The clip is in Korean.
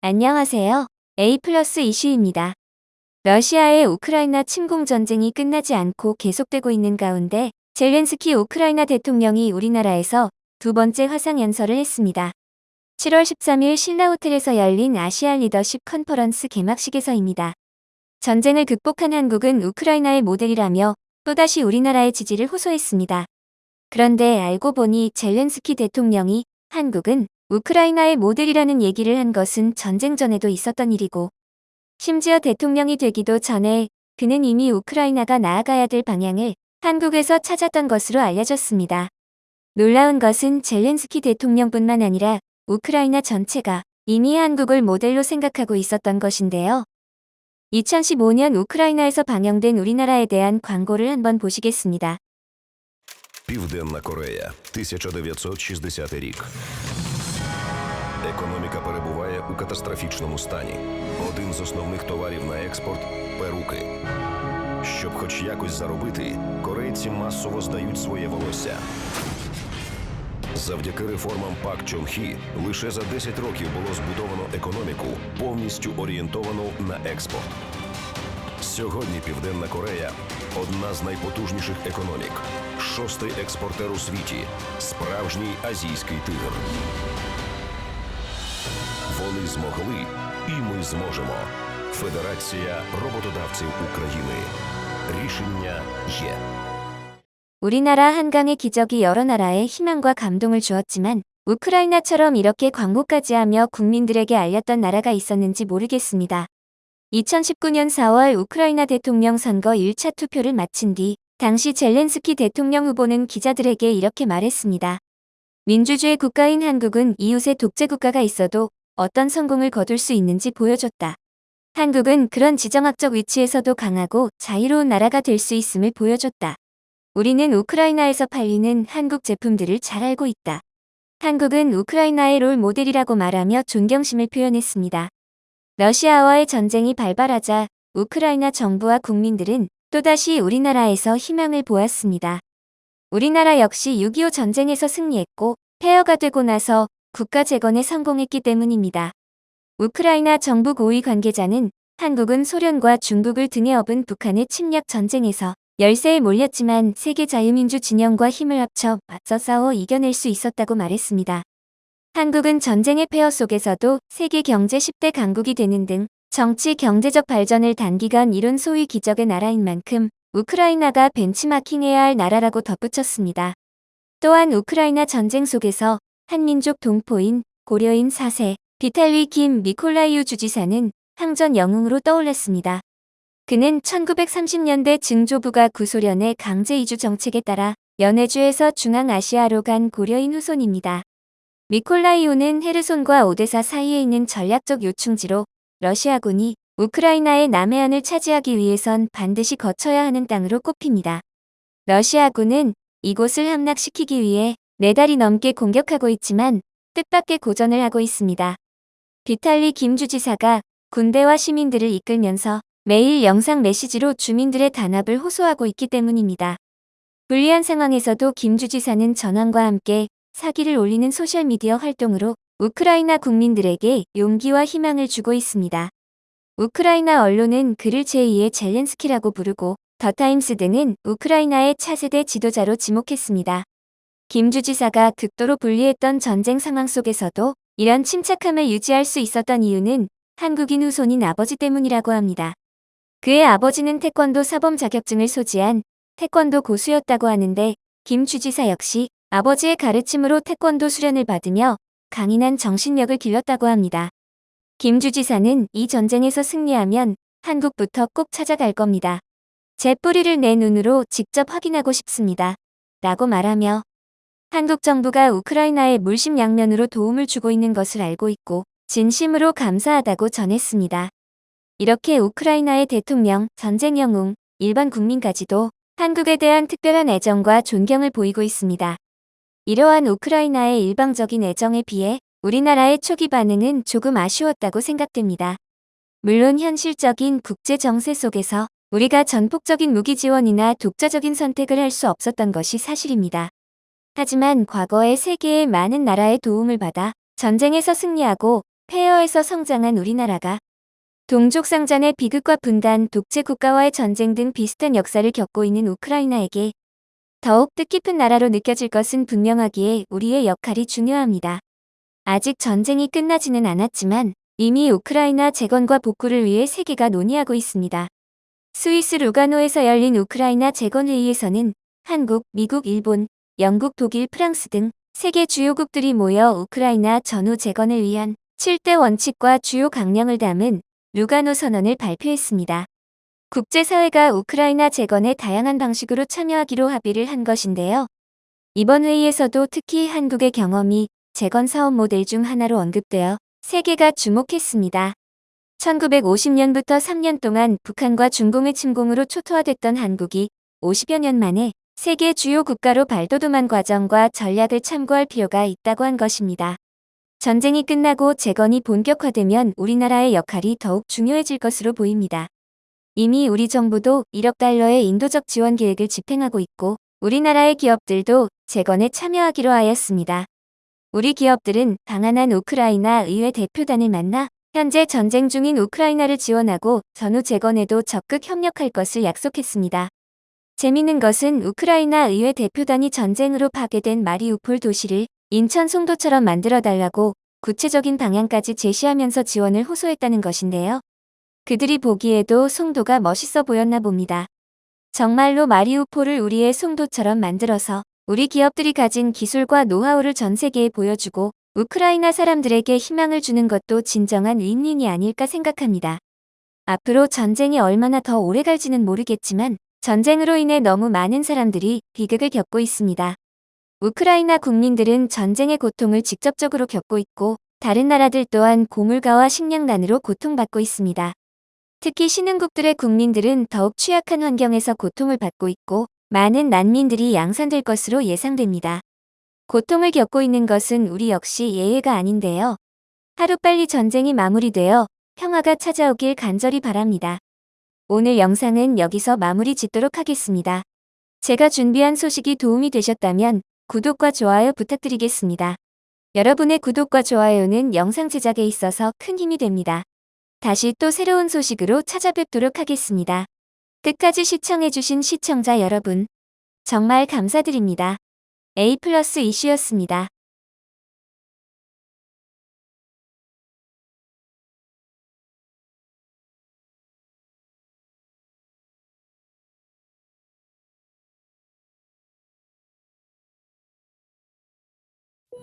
안녕하세요. A 플러스 이슈입니다. 러시아의 우크라이나 침공 전쟁이 끝나지 않고 계속되고 있는 가운데 젤렌스키 우크라이나 대통령이 우리나라에서 두 번째 화상 연설을 했습니다. 7월 13일 신라 호텔에서 열린 아시안 리더십 컨퍼런스 개막식에서입니다. 전쟁을 극복한 한국은 우크라이나의 모델이라며 또다시 우리나라의 지지를 호소했습니다. 그런데 알고 보니 젤렌스키 대통령이 한국은 우크라이나의 모델이라는 얘기를 한 것은 전쟁 전에도 있었던 일이고 심지어 대통령이 되기도 전에 그는 이미 우크라이나가 나아가야 될 방향을 한국에서 찾았던 것으로 알려졌습니다. 놀라운 것은 젤렌스키 대통령뿐만 아니라 우크라이나 전체가 이미 한국을 모델로 생각하고 있었던 것인데요. 2015년 우크라이나에서 방영된 우리나라에 대한 광고를 한번 보시겠습니다. Південна Корея, 1960 рік. Економіка перебуває у катастрофічному стані. Один з основних товарів на експорт перуки. Щоб хоч якось заробити, корейці масово здають своє волосся. Завдяки реформам Пак Чон Хі лише за 10 років було збудовано економіку, повністю орієнтовану на експорт. Сьогодні Південна Корея одна з найпотужніших економік, шостий експортер у світі, справжній азійський тигр. Вони змогли, і ми зможемо. Федерація роботодавців України. Рішення є. 우리나라 한강의 기적이 여러 나라에 희망과 감동을 주었지만 우크라이나처럼 이렇게 광고까지 하며 국민들에게 알렸던 나라가 있었는지 모르겠습니다. 2019년 4월 우크라이나 대통령 선거 1차 투표를 마친 뒤 당시 젤렌스키 대통령 후보는 기자들에게 이렇게 말했습니다. 민주주의 국가인 한국은 이웃의 독재 국가가 있어도 어떤 성공을 거둘 수 있는지 보여줬다. 한국은 그런 지정학적 위치에서도 강하고 자유로운 나라가 될 수 있음을 보여줬다. 우리는 우크라이나에서 팔리는 한국 제품들을 잘 알고 있다. 한국은 우크라이나의 롤 모델이라고 말하며 존경심을 표현했습니다. 러시아와의 전쟁이 발발하자 우크라이나 정부와 국민들은 또다시 우리나라에서 희망을 보았습니다. 우리나라 역시 6.25 전쟁에서 승리했고 폐허가 되고 나서 국가 재건에 성공했기 때문입니다. 우크라이나 정부 고위 관계자는 한국은 소련과 중국을 등에 업은 북한의 침략 전쟁에서 열세에 몰렸지만 세계 자유민주 진영과 힘을 합쳐 맞서 싸워 이겨낼 수 있었다고 말했습니다. 한국은 전쟁의 폐허 속에서도 세계 경제 10대 강국이 되는 등 정치 경제적 발전을 단기간 이룬 소위 기적의 나라인 만큼 우크라이나가 벤치마킹해야 할 나라라고 덧붙였습니다. 또한 우크라이나 전쟁 속에서 한민족 동포인 고려인 4세 비탈리 김 미콜라이우 주지사는 항전 영웅으로 떠올랐습니다. 그는 1930년대 증조부가 구소련의 강제 이주 정책에 따라 연해주에서 중앙아시아로 간 고려인 후손입니다. 미콜라이오는 헤르손과 오데사 사이에 있는 전략적 요충지로 러시아군이 우크라이나의 남해안을 차지하기 위해선 반드시 거쳐야 하는 땅으로 꼽힙니다. 러시아군은 이곳을 함락시키기 위해 네 달이 넘게 공격하고 있지만 뜻밖의 고전을 하고 있습니다. 비탈리 김주지사가 군대와 시민들을 이끌면서 매일 영상 메시지로 주민들의 단합을 호소하고 있기 때문입니다. 불리한 상황에서도 김 주지사는 전황과 함께 사기를 올리는 소셜미디어 활동으로 우크라이나 국민들에게 용기와 희망을 주고 있습니다. 우크라이나 언론은 그를 제2의 젤렌스키라고 부르고 더타임스 등은 우크라이나의 차세대 지도자로 지목했습니다. 김 주지사가 극도로 불리했던 전쟁 상황 속에서도 이런 침착함을 유지할 수 있었던 이유는 한국인 후손인 아버지 때문이라고 합니다. 그의 아버지는 태권도 사범 자격증을 소지한 태권도 고수였다고 하는데 김 주지사 역시 아버지의 가르침으로 태권도 수련을 받으며 강인한 정신력을 길렀다고 합니다. 김 주지사는 이 전쟁에서 승리하면 한국부터 꼭 찾아갈 겁니다. 제 뿌리를 내 눈으로 직접 확인하고 싶습니다. 라고 말하며 한국 정부가 우크라이나에 물심 양면으로 도움을 주고 있는 것을 알고 있고 진심으로 감사하다고 전했습니다. 이렇게 우크라이나의 대통령, 전쟁 영웅, 일반 국민까지도 한국에 대한 특별한 애정과 존경을 보이고 있습니다. 이러한 우크라이나의 일방적인 애정에 비해 우리나라의 초기 반응은 조금 아쉬웠다고 생각됩니다. 물론 현실적인 국제 정세 속에서 우리가 전폭적인 무기 지원이나 독자적인 선택을 할 수 없었던 것이 사실입니다. 하지만 과거에 세계의 많은 나라의 도움을 받아 전쟁에서 승리하고 폐허에서 성장한 우리나라가 동족 상잔의 비극과 분단, 독재 국가와의 전쟁 등 비슷한 역사를 겪고 있는 우크라이나에게 더욱 뜻깊은 나라로 느껴질 것은 분명하기에 우리의 역할이 중요합니다. 아직 전쟁이 끝나지는 않았지만 이미 우크라이나 재건과 복구를 위해 세계가 논의하고 있습니다. 스위스 루가노에서 열린 우크라이나 재건회의에서는 한국, 미국, 일본, 영국, 독일, 프랑스 등 세계 주요국들이 모여 우크라이나 전후 재건을 위한 7대 원칙과 주요 강령을 담은 루가노 선언을 발표했습니다. 국제사회가 우크라이나 재건에 다양한 방식으로 참여하기로 합의를 한 것인데요. 이번 회의에서도 특히 한국의 경험이 재건 사업 모델 중 하나로 언급되어 세계가 주목했습니다. 1950년부터 3년 동안 북한과 중공의 침공으로 초토화됐던 한국이 50여 년 만에 세계 주요 국가로 발돋움한 과정과 전략을 참고할 필요가 있다고 한 것입니다. 전쟁이 끝나고 재건이 본격화되면 우리나라의 역할이 더욱 중요해질 것으로 보입니다. 이미 우리 정부도 1억 달러의 인도적 지원 계획을 집행하고 있고 우리나라의 기업들도 재건에 참여하기로 하였습니다. 우리 기업들은 방한한 우크라이나 의회 대표단을 만나 현재 전쟁 중인 우크라이나를 지원하고 전후 재건에도 적극 협력할 것을 약속했습니다. 재미있는 것은 우크라이나 의회 대표단이 전쟁으로 파괴된 마리우폴 도시를 인천 송도처럼 만들어 달라고 구체적인 방향까지 제시하면서 지원을 호소했다는 것인데요. 그들이 보기에도 송도가 멋있어 보였나 봅니다. 정말로 마리우폴을 우리의 송도처럼 만들어서 우리 기업들이 가진 기술과 노하우를 전 세계에 보여주고 우크라이나 사람들에게 희망을 주는 것도 진정한 윈윈이 아닐까 생각합니다. 앞으로 전쟁이 얼마나 더 오래 갈지는 모르겠지만 전쟁으로 인해 너무 많은 사람들이 비극을 겪고 있습니다. 우크라이나 국민들은 전쟁의 고통을 직접적으로 겪고 있고 다른 나라들 또한 고물가와 식량난으로 고통받고 있습니다. 특히 신흥국들의 국민들은 더욱 취약한 환경에서 고통을 받고 있고 많은 난민들이 양산될 것으로 예상됩니다. 고통을 겪고 있는 것은 우리 역시 예외가 아닌데요. 하루빨리 전쟁이 마무리되어 평화가 찾아오길 간절히 바랍니다. 오늘 영상은 여기서 마무리 짓도록 하겠습니다. 제가 준비한 소식이 도움이 되셨다면 구독과 좋아요 부탁드리겠습니다. 여러분의 구독과 좋아요는 영상 제작에 있어서 큰 힘이 됩니다. 다시 또 새로운 소식으로 찾아뵙도록 하겠습니다. 끝까지 시청해주신 시청자 여러분, 정말 감사드립니다. A 플러스 이슈였습니다.